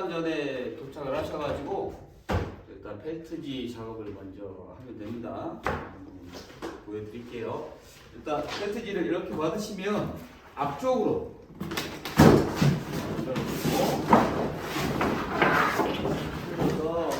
시간 전에 도착을 하셔가지고 일단 펠트지 작업을 먼저 하면 됩니다. 보여드릴게요. 일단 펠트지를 이렇게 받으시면 앞쪽으로 그래서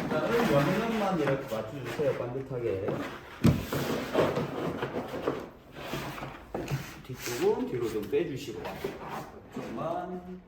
일단은 옆면만 이렇게 맞춰주세요 반듯하게. 뒤쪽은 뒤로 좀 빼주시고. 앞쪽만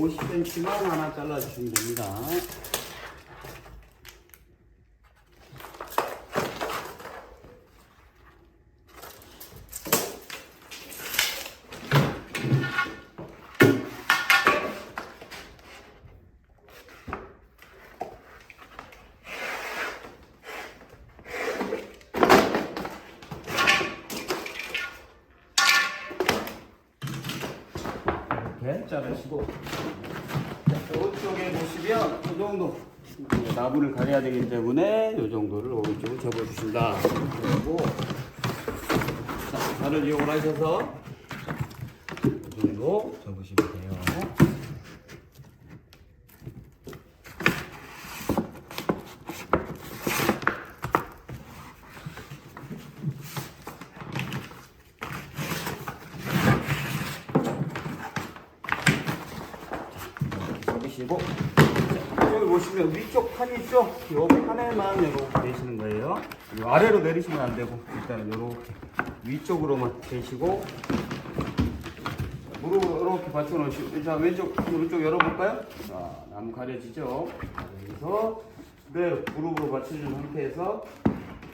50cm만 하나 잘라주시면 됩니다. 이렇게 자르시고 자, 오른쪽에 보시면 이 정도 나무를 가려야 되기 때문에 이 정도를 오른쪽으로 접어주신다. 그리고 자, 발을 이용하셔서 이 정도 접으시면 돼요. 자, 여기 보시면 위쪽 판 있죠? 이 판에만 이렇게 내시는 거예요. 이 아래로 내리시면 안 되고 일단은 이렇게 위쪽으로만 대시고 무릎 이렇게 받쳐 놓으시고 자 왼쪽 오른쪽 열어볼까요? 자 나무 가려지죠? 자, 여기서 그대로 무릎으로 받쳐준 상태에서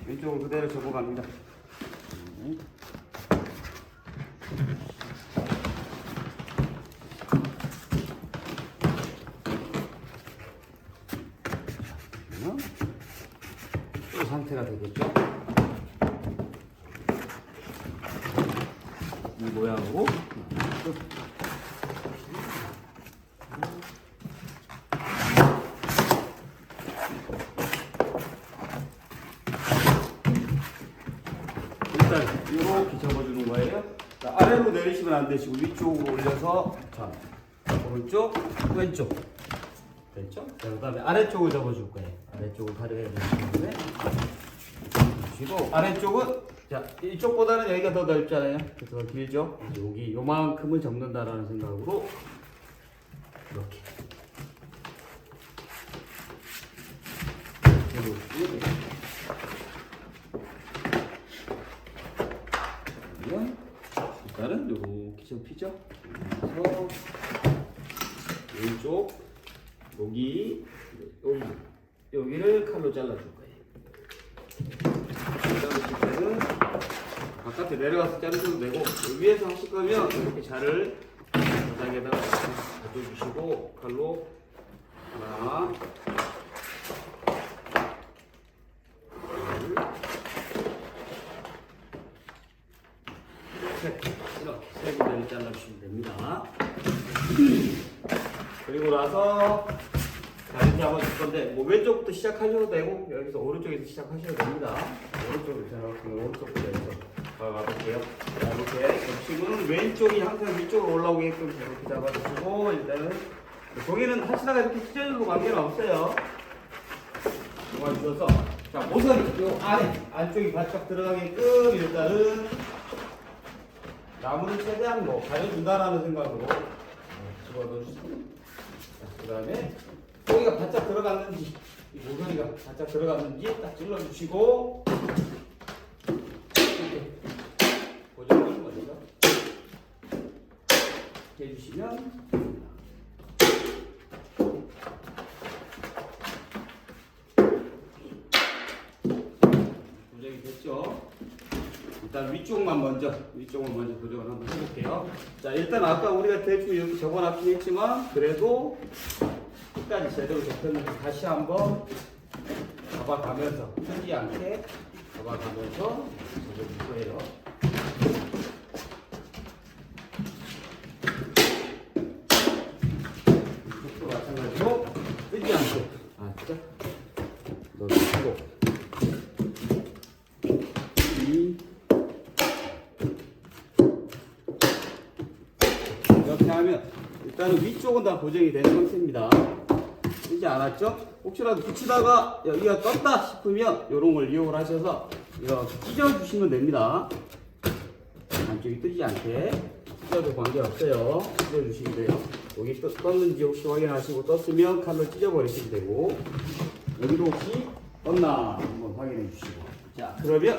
왼쪽으로 그대로 접어갑니다. 음. 그러면 이 상태가 되겠죠? 이 모양으로 일단 이렇게 접어주는 거예요. 자, 아래로 내리시면 안 되시고 위쪽으로 올려서 자 오른쪽 왼쪽 됐죠? 자, 그 다음에 아래쪽을 접어줄 거예요. 아래쪽을 가려야 때문에 보시고 아래쪽은 자 이쪽보다는 여기가 더 넓잖아요. 그래서 더 길죠? 여기 요만큼을 접는다라는 생각으로 이렇게 일단은 이렇게 접히죠. 그래서 왼쪽 여기 여기 여기를 칼로 잘라줄 거예요. 자르실 때는 바깥에 내려가서 자르셔도 되고 위에서 하실 거면 이렇게 자를 바닥에다가 가져주시고 칼로 하나 둘 셋, 이렇게 세 군데를 잘라주시면 됩니다. 그리고 나서 다리 잡아줄 건데 뭐 왼쪽부터 시작하셔도 되고 여기서 오른쪽에서 시작하셔도 됩니다. 오른쪽으로 저렇게 오른쪽부터 해서 가볼게요. 자, 이렇게 지금은 왼쪽이 항상 위쪽으로 올라오게끔 이렇게 잡아주시고 일단은 종이는 하시다가 이렇게 찢어져도 관계는 없어요. 잡아주셔서 자 모서리 요 안에 안쪽이 바짝 들어가게끔 일단은 나무를 최대한 뭐 가려준다라는 생각으로 집어넣어주시고 그 다음에 고기가 바짝 들어갔는지 이 모서리가 바짝 들어갔는지 딱 찔러주시고 이렇게 고정을 먼저 해주시면 고정이 됐죠? 일단 위쪽만 먼저 위쪽을 먼저 고정을 한번 해볼게요. 자 일단 아까 우리가 대충 이렇게 접어놨긴 했지만 그래도 끝까지 제대로 접혔는지 다시 한번 잡아가면서 틀지 않게 잡아가면서 접어줄 거예요. 이쪽도 마찬가지로 뜨지 않게 아 진짜 넣어주시고 이 이렇게 하면 일단은 위쪽은 다 고정이 된 상태입니다. 뜨지 않았죠? 혹시라도 붙이다가 여기가 떴다 싶으면 이런 걸 이용을 하셔서 이렇게 찢어주시면 됩니다. 안쪽이 뜨지 않게 찢어도 관계없어요. 찢어주시면 돼요. 여기 떴, 떴는지 혹시 확인하시고 떴으면 칼로 찢어버리시면 되고 여기도 혹시 떴나 한번 확인해 주시고 자 그러면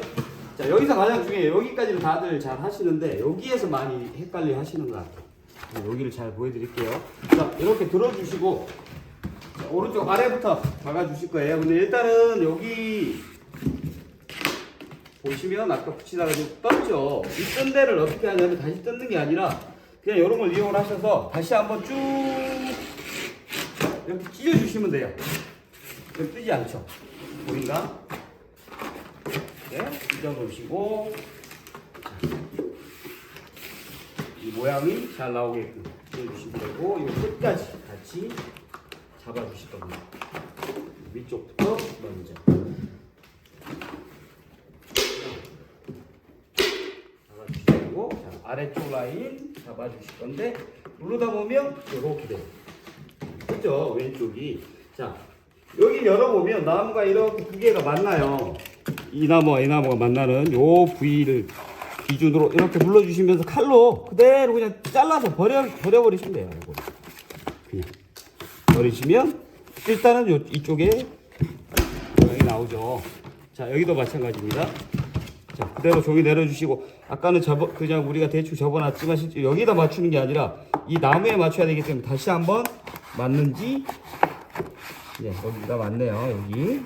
자 여기서 가장 중요해요. 여기까지는 다들 잘 하시는데 여기에서 많이 헷갈려 하시는 것 같아요. 자, 여기를 잘 보여드릴게요. 자 이렇게 들어주시고 자, 오른쪽 아래부터 박아주실 거예요. 근데 일단은 여기 보시면 아까 붙이다가 좀 떴죠. 이 뜬 데를 어떻게 하냐면 다시 뜯는 게 아니라 그냥 이런 걸 이용을 하셔서 다시 한번 쭉 이렇게 찢어주시면 돼요. 그럼 뜨지 않죠. 보인가? 이렇게 찢어놓으시고 이 모양이 잘 나오게끔 잡아주시면 되고 이 끝까지 같이 잡아주실 겁니다. 위쪽부터 먼저. 잡아주시고 자, 아래쪽 라인 잡아주실 건데 누르다 보면 이렇게 돼요. 그죠? 왼쪽이. 자, 여기 열어보면 나무가 이렇게 두 개가 만나요. 이 나무와 이 나무가 만나는 요 부위를 기준으로 이렇게 눌러주시면서 칼로 그대로 그냥 잘라서 버려, 버려버리시면 돼요. 그냥. 버리시면 일단은 요, 이쪽에 모양이 나오죠. 자, 여기도 마찬가지입니다. 자, 그대로 종이 내려주시고 아까는 접어 그냥 우리가 대충 접어놨지만 실제 여기다 맞추는 게 아니라 이 나무에 맞춰야 되기 때문에 다시 한번 맞는지 네, 여기가 맞네요. 여기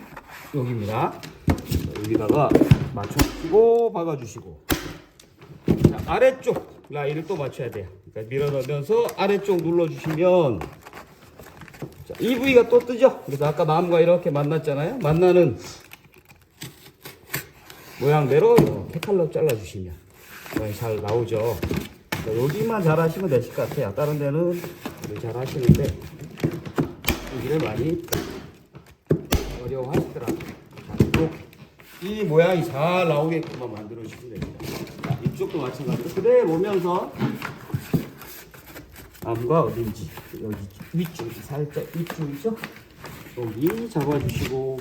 여기입니다. 자, 여기다가 맞춰주시고 박아주시고 자, 아래쪽 라인을 또 맞춰야 돼요. 그러니까 밀어넣으면서 아래쪽 눌러주시면 자, 이 부위가 또 뜨죠. 그래서 아까 나무가 이렇게 만났잖아요. 만나는 모양대로 이렇게 칼로 잘라주시면 잘 나오죠. 자, 여기만 잘 하시면 되실 것 같아요. 다른 데는 잘 하시는데 여기를 많이 어려워하시더라고요. 이 모양이 잘 나오게끔만 만들어주시면 됩니다. 자, 이쪽도 마찬가지로 그대로 오면서 나무가 어딘지 여기 위쪽이 살짝 위쪽이죠? 여기 잡아주시고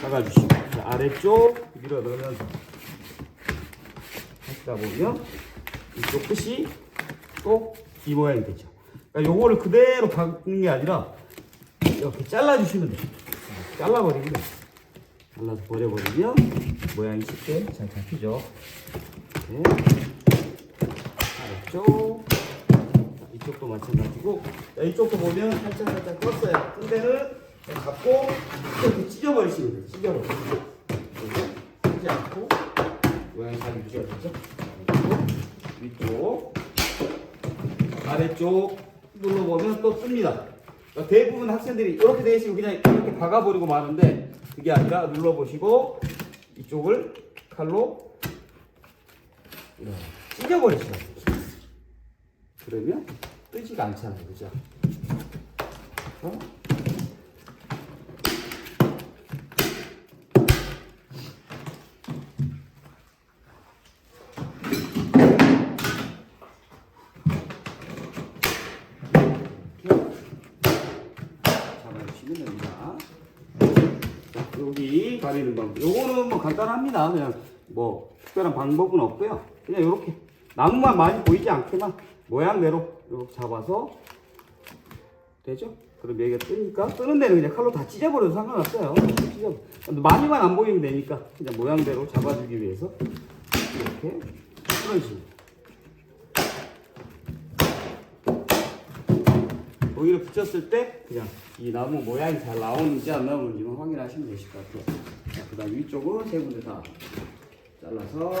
잡아주시고 자, 아래쪽 밀어 넣으면서 하시다 보면 이쪽 끝이 또 이 모양이 되죠. 그러니까 요거를 그대로 박는 게 아니라 이렇게 잘라주시면 돼요. 잘라버리면. 잘라서 버려버리면 모양이 쉽게 잘 잡히죠. 이렇게 아래쪽 자, 이쪽도 마찬가지고 자, 이쪽도 보면 살짝 살짝 껐어요. 근데는 잡고 이렇게 찢어버리시면 돼요. 찢어버리시면 찢지 않고 모양이 잘 유지가 되죠. 위쪽 아래쪽 눌러보면 또 뜹니다. 그러니까 대부분 학생들이 이렇게 돼 있으면 그냥 이렇게 박아버리고 마는데 그게 아니라 눌러보시고 이쪽을 칼로 돼요. 그러면 뜨지가 않잖아요. 그죠? 어? 여기 가리는 방법. 요거는 뭐 간단합니다. 그냥 뭐 특별한 방법은 없고요. 그냥 이렇게 나무만 많이 보이지 않게만 모양대로 이렇게 잡아서 되죠? 그럼 여기가 뜨니까 뜨는 데는 그냥 칼로 다 찢어버려도 상관없어요. 찢어. 많이만 안 보이면 되니까 그냥 모양대로 잡아주기 위해서 이렇게 풀어주시면 여기를 붙였을 때 그냥 이 나무 모양이 잘 나오는지 안 나오는지만 확인하시면 되실 것 같아요. 자, 그 다음 위쪽은 세 군데 다 잘라서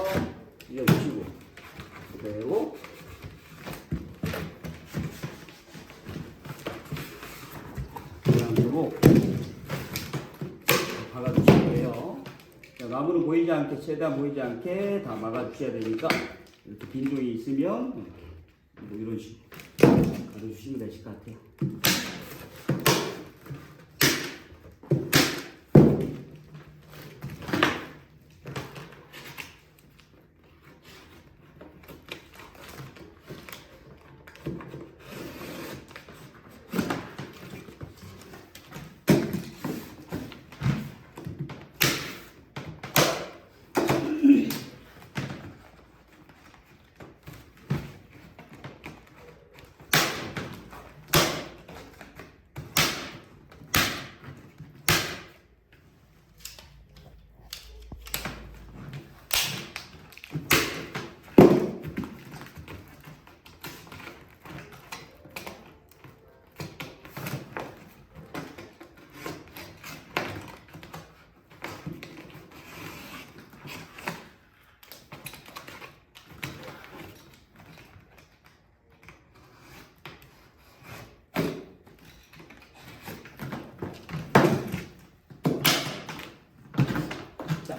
이어주시고 그대로 모양대로 박아주시면 돼요. 자, 나무는 보이지 않게 최대한 보이지 않게 다 막아주셔야 되니까 이렇게 빈 종이 있으면 뭐 이런 식으로 가려주시면 되실 것 같아요.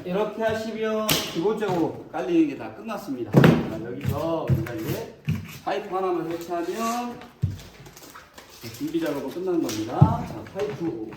이렇게 하시면 기본적으로 깔리는 게 다 끝났습니다. 자, 여기서 우리가 이제 파이프 하나만 설치하면 준비 작업은 끝난 겁니다. 자, 파이프